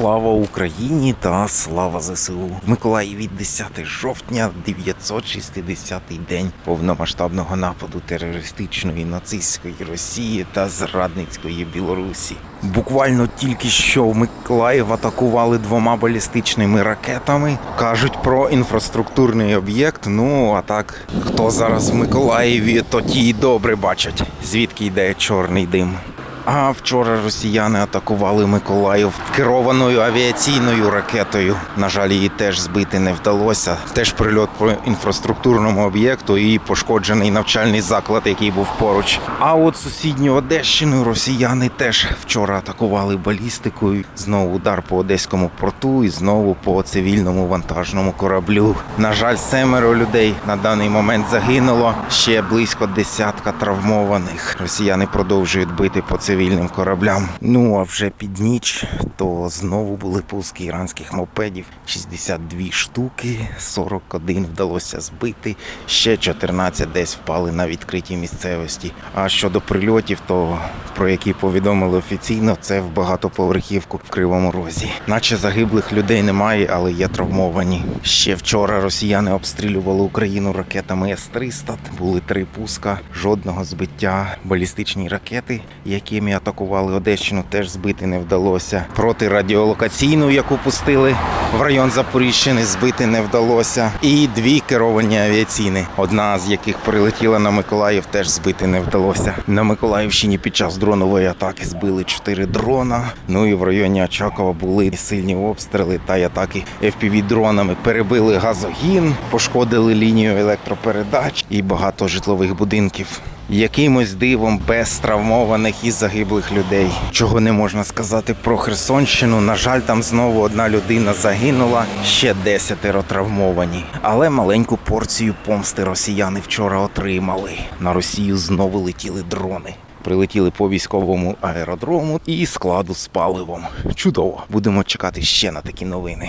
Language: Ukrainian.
Слава Україні та слава ЗСУ. В Миколаєві 10 жовтня, 960-й день повномасштабного нападу терористичної нацистської Росії та зрадницької Білорусі. Буквально тільки що в Миколаїв атакували двома балістичними ракетами. Кажуть про інфраструктурний об'єкт. Ну а так, хто зараз в Миколаєві, то ті й добре бачать, звідки йде чорний дим. А вчора росіяни атакували Миколаїв керованою авіаційною ракетою. На жаль, її теж збити не вдалося. Теж прильот по інфраструктурному об'єкту і пошкоджений навчальний заклад, який був поруч. А от сусідню Одещину росіяни теж вчора атакували балістикою. Знову удар по одеському порту і знову по цивільному вантажному кораблю. На жаль, семеро людей на даний момент загинуло. Ще близько десятка травмованих. Росіяни продовжують бити по цивільним кораблям. Ну а вже під ніч то знову були пуски іранських мопедів. 62 штуки, 41 вдалося збити. Ще 14 десь впали на відкритій місцевості. А щодо прильотів, то про які повідомили офіційно, це в багатоповерхівку в Кривому Розі. Наче загиблих людей немає, але є травмовані. Ще вчора росіяни обстрілювали Україну ракетами С-300. Були три пуска, жодного збиття. Балістичні ракети, якими атакували Одещину, теж збити не вдалося. Проти радіолокаційну, яку пустили в район Запоріжжя, збити не вдалося. І дві керовані авіаційні, одна з яких прилетіла на Миколаїв, теж збити не вдалося. На Миколаївщині під час дронової атаки збили чотири дрона. Ну і в районі Очакова були сильні обстріли та й атаки fpv дронами Перебили газогін, пошкодили лінію електропередач і багато житлових будинків. Якимось дивом без травмованих і загиблих людей. Чого не можна сказати про Херсонщину. На жаль, там знову одна людина загинула, ще десятеро травмовані. Але маленьку порцію помсти росіяни вчора отримали. На Росію знову летіли дрони. Прилетіли по військовому аеродрому і складу з паливом. Чудово! Будемо чекати ще на такі новини.